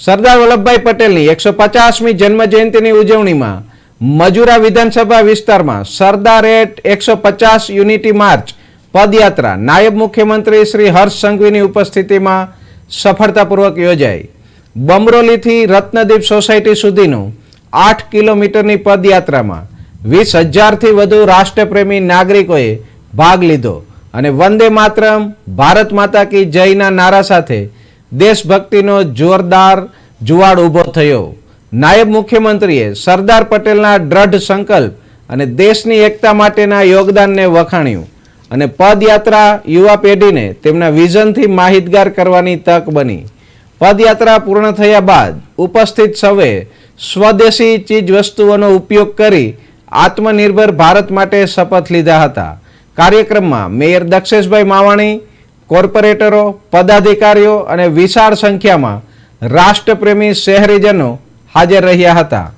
સરદાર વલ્લભભાઈ પટેલની એકસો પચાસમી જન્મ જયંતિની ઉજવણીમાં મજુરા વિધાનસભા વિસ્તારમાં સરદાર એટ એકસો પચાસ યુનિટી માર્ચ પદયાત્રા નાયબ મુખ્યમંત્રી શ્રી હર્ષ સંઘવીની ઉપસ્થિતિમાં સફળતાપૂર્વક યોજાઈ. બમરોલીથી રત્નદીપ સોસાયટી સુધીનું આઠ કિલોમીટરની પદયાત્રામાં વીસ હજારથી વધુ રાષ્ટ્રપ્રેમી નાગરિકોએ ભાગ લીધો અને વંદે માતરમ, ભારત માતા કી જયના નારા સાથે દેશભક્તિનો જોરદાર જુવાળ ઊભો થયો. નાયબ મુખ્યમંત્રીએ સરદાર પટેલના દ્રઢ સંકલ્પ અને દેશની એકતા માટેના યોગદાનને વખાણ્યું અને પદયાત્રા યુવા પેઢીને તેમના વિઝનથી માહિતગાર કરવાની તક બની. પદયાત્રા પૂર્ણ થયા બાદ ઉપસ્થિત સૌએ સ્વદેશી ચીજ વસ્તુઓનો ઉપયોગ કરી આત્મનિર્ભર ભારત માટે શપથ લીધા હતા. કાર્યક્રમમાં મેયર દક્ષેશભાઈ માવાણી કોર્પોરેટરો પદાધિકારીઓ અને વિશાળ સંખ્યામાં રાષ્ટ્રપ્રેમી શહેરીજનો હાજર રહ્યા હતા.